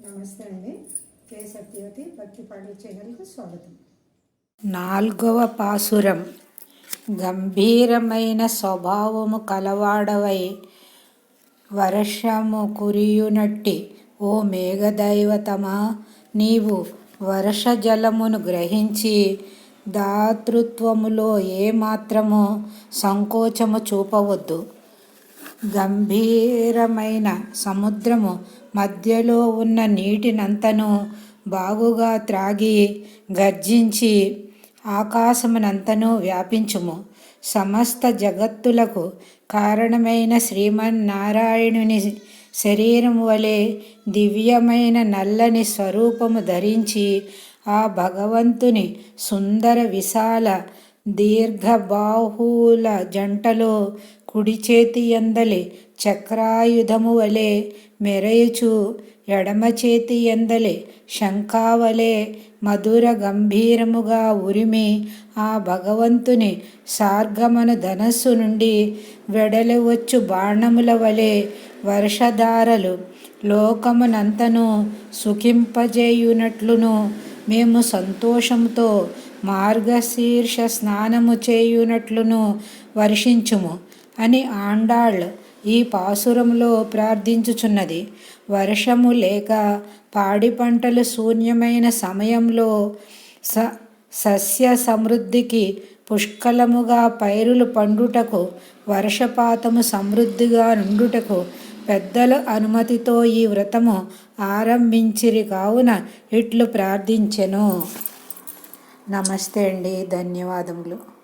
నమస్తే అండి. కే సత్యవతి భక్తి పాటల ఛానల్కు స్వాగతం. నాల్గవ పాసురం. గంభీరమైన స్వభావము కలవాడవై వర్షము కురియునట్టి ఓ మేఘదైవతమా నీవు వర్ష జలమును గ్రహించి దాతృత్వములో ఏమాత్రము సంకోచము చూపవద్దు. గంభీరమైన సముద్రము మధ్యలో ఉన్న నీటినంతను బాగుగా త్రాగి గర్జించి ఆకాశమునంతను వ్యాపించుము. సమస్త జగత్తులకు కారణమైన శ్రీమన్నారాయణుని శరీరం వలె దివ్యమైన నల్లని స్వరూపము ధరించి ఆ భగవంతుని సుందర విశాల దీర్ఘబాహుల జంటలో కుడి చేతి ఎందలి చక్రాయుధము వలె మెరయుచు ఎడమ చేతి ఎందలి శంఖావలే మధుర గంభీరముగా ఉరిమి ఆ భగవంతుని సార్గమన ధనస్సు నుండి వెడలవచ్చు బాణముల వలె వర్షధారలు. లోకమునంతను సుఖింపజేయునట్లును మేము సంతోషంతో మార్గశీర్ష స్నానము చేయునట్లును వర్షించుము అని ఆండాళ్ ఈ పాసురంలో ప్రార్థించుచున్నది. వర్షము లేక పాడి పంటలు శూన్యమైన సమయంలో స సస్య సమృద్ధికి పుష్కలముగా పైరులు పండుటకు వర్షపాతము సమృద్ధిగా నుండుటకు పెద్దల అనుమతితో ఈ వ్రతము ఆరంభించిరి కావున ఇట్లు ప్రార్థించెను. నమస్తే అండి ధన్యవాదములు.